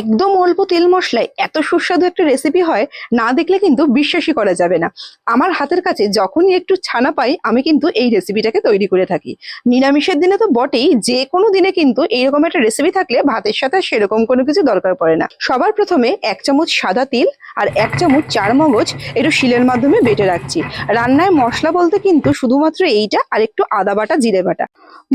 একদম অল্প তেল মশলায় এত সুস্বাদু একটা রেসিপি হয়, না দেখলে কিন্তু বিশ্বাসই করা যাবে না। আমার হাতের কাছে যখনই একটু ছানা পাই, আমি কিন্তু এই রেসিপিটাকে তৈরি করে থাকি। নিরামিষের দিনে তো বটেই, যে কোনো দিনে কিন্তু এইরকম একটা রেসিপি থাকলে ভাতের সাথে সেরকম কোনো কিছু দরকার পড়ে না। সবার প্রথমে এক চামচ সাদা তিল আর এক চামচ চার মগজ একটু শিলের মাধ্যমে বেটে রাখছি। রান্নায় মশলা বলতে কিন্তু শুধুমাত্র এইটা আর একটু আদা বাটা, জিরে বাটা।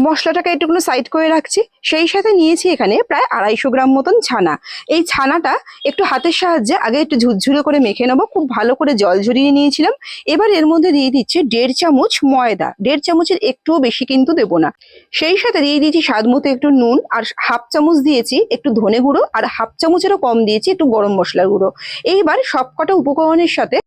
মশলাটাকে একটুকুনো সাইড করে রাখছি। সেই সাথে নিয়েছি এখানে প্রায় আড়াইশো গ্রাম মতন ছানা। এই ছানাটা একটু হাতের সাহায্যে আগে একটু ঝুরঝুরে করে মেখে নেব, খুব ভালো করে জল ঝরিয়ে নিয়েছিলাম। এবার এর মধ্যে দিয়ে দিচ্ছি দেড় চামচ ময়দা। দেড় চামচের একটুও বেশি কিন্তু দেবো না। সেই সাথে দিয়ে দিয়েছি স্বাদ মতো একটু নুন আর হাফ চামচ দিয়েছি একটু ধনে গুঁড়ো আর হাফ চামচেরও কম দিয়েছি একটু গরম মশলার গুঁড়ো। এইবার সবকটা উপকরণের সাথে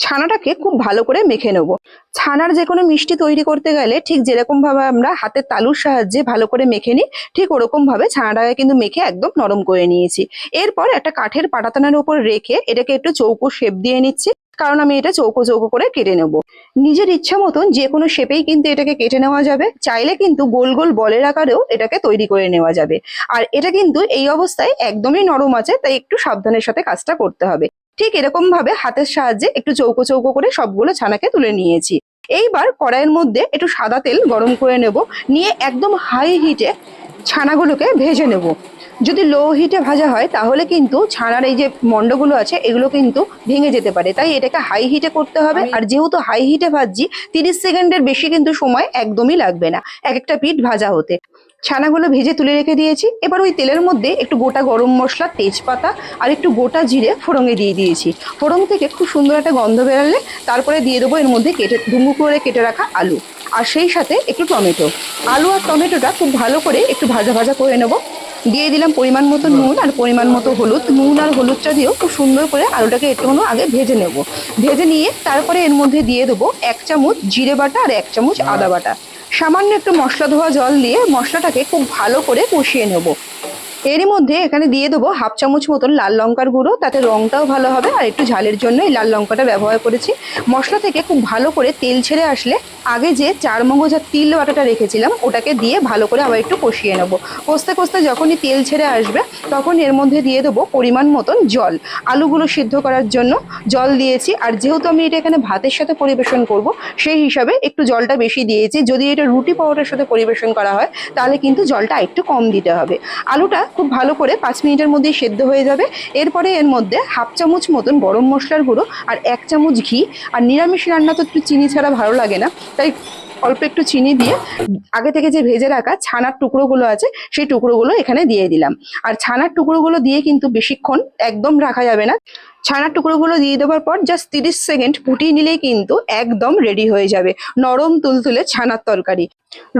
ছানাটাকে খুব ভালো করে মেখে নেব। ছানার যে কোনো মিষ্টি তৈরি করতে গেলে ঠিক যেরকম ভাবে আমরা হাতের তালুর সাহায্যে ভালো করে মেখে নিই, ঠিক ওরকম ভাবে ছানাটাকে কিন্তু মেখে একদম নরম করে নিয়েছি। এরপর একটা কাঠের পাটাতানের উপর রেখে এটাকে একটু চৌকো শেপ দিয়ে নিচ্ছি, কারণ আমি এটা চৌকো চৌকো করে কেটে নেব। নিজের ইচ্ছা মতন যে কোনো শেপেই কিন্তু এটাকে কেটে নেওয়া যাবে, চাইলে কিন্তু গোল গোল বলের আকারেও এটাকে তৈরি করে নেওয়া যাবে। আর এটা কিন্তু এই অবস্থায় একদমই নরম আছে, তাই একটু সাবধানের সাথে কাজটা করতে হবে। ঠিক এরকম ভাবে হাতের সাহায্যে একটু চৌকো চৌকো করে সবগুলো ছানাকে তুলে নিয়েছি। এইবার কড়াইয়ের মধ্যে একটু সাদা তেল গরম করে নেব, নিয়ে একদম হাই হিটে ছানাগুলোকে ভেজে নেব। যদি লো হিটে ভাজা হয় তাহলে কিন্তু ছানার এই যে মন্ডগুলো আছে এগুলো কিন্তু ভেঙে যেতে পারে। তাই এটাকে হাই হিটে করতে হবে। আর যেহেতু হাই হিটে ভাজছি তিরিশ সেকেন্ডের বেশি কিন্তু সময় একদমই লাগবে না এক একটা পিঠ ভাজা হতে। ছানাগুলো ভেজে তুলে রেখে দিয়েছি। এবার ওই তেলের মধ্যে একটু গোটা গরম মশলা তেজপাতা আর একটু গোটা জিরে ফোড়ঙে দিয়ে দিয়েছি। ফোড়ং থেকে খুব সুন্দর একটা গন্ধ বেরালে তারপরে দিয়ে দেবো এর মধ্যে কেটে ডুমু করে কেটে রাখা আলু। আর সেই সাথে একটু টমেটো। আলু আর টমেটোটা খুব ভালো করে একটু ভাজা ভাজা করে নেব। দিয়ে দিলাম পরিমাণ মতো নুন আর পরিমাণ মতো হলুদ। নুন আর হলুদটা দিয়েও খুব সুন্দর করে আলুটাকে একটুখানি আগে ভেজে নেব। ভেজে নিয়ে তারপরে এর মধ্যে দিয়ে দেবো এক চামচ জিরে বাটা আর এক চামচ আদা বাটা। সামান্য একটু মশলা ধোয়া জল দিয়ে মশলাটাকে খুব ভালো করে কষিয়ে নেব। এরই মধ্যে এখানে দিয়ে দেবো হাফ চামচ মতন লাল লঙ্কার গুঁড়ো, তাতে রঙটাও ভালো হবে, আর একটু ঝালের জন্য এই লাল লঙ্কাটা ব্যবহার করেছি। মশলা থেকে খুব ভালো করে তেল ছেড়ে আসলে আগে যে চার মগজ আর তিল বাটাটা রেখেছিলাম, ওটাকে দিয়ে ভালো করে আবার একটু কষিয়ে নেব। কষতে কষতে যখনই তেল ছেড়ে আসবে, তখন এর মধ্যে দিয়ে দেবো পরিমাণ মতন জল। আলুগুলো সিদ্ধ করার জন্য জল দিয়েছি, আর যেহেতু আমি এটা এখানে ভাতের সাথে পরিবেশন করব, সেই হিসাবে একটু জলটা বেশি দিয়েছি। যদি এটা রুটি পাউডারের সাথে পরিবেশন করা হয়, তাহলে কিন্তু জলটা একটু কম দিতে হবে। আলুটা খুব ভালো করে পাঁচ মিনিটের মধ্যেই সেদ্ধ হয়ে যাবে। এরপরে এর মধ্যে হাফ চামচ মতন গরম মশলার গুঁড়ো আর এক চামচ ঘি। আর নিরামিষ রান্না তো একটু চিনি ছাড়া ভালো লাগে না। তাই অল্প একটু চিনি দিয়ে আগে থেকে যে ভেজে রাখা ছানার টুকরোগুলো আছে, সেই টুকরোগুলো এখানে দিয়ে দিলাম। আর ছানার টুকরোগুলো দিয়ে কিন্তু বেশিক্ষণ একদম রাখা যাবে না। ছানার টুকরোগুলো দিয়ে দেওয়ার পর জাস্ট তিরিশ সেকেন্ড ফুটিয়ে নিলেই কিন্তু একদম রেডি হয়ে যাবে। নরম তুলতুলে ছানার তরকারি।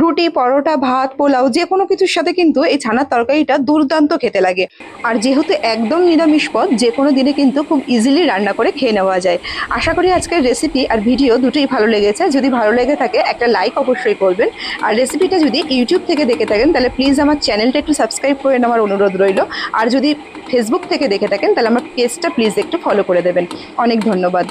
রুটি, পরোটা, ভাত, পোলাও, যে কোনো কিছুর সাথে কিন্তু এই ছানার তরকারিটা দুর্দান্ত খেতে লাগে। আর যেহেতু একদম নিরামিষ পদ, যে কোনো দিনে কিন্তু খুব ইজিলি রান্না করে খেয়ে নেওয়া যায়। আশা করি আজকের রেসিপি আর ভিডিও দুটোই ভালো লেগেছে। যদি ভালো লেগে থাকে, একটা লাইক অবশ্যই করবেন। আর রেসিপিটা যদি ইউটিউব থেকে দেখে থাকেন, তাহলে প্লিজ আমার চ্যানেলটা একটু সাবস্ক্রাইব করে নেওয়ার অনুরোধ রইল। আর যদি ফেসবুক থেকে দেখে থাকেন, তাহলে আমার পেজটা প্লিজ একটু ফলো করে দেবেন। অনেক ধন্যবাদ।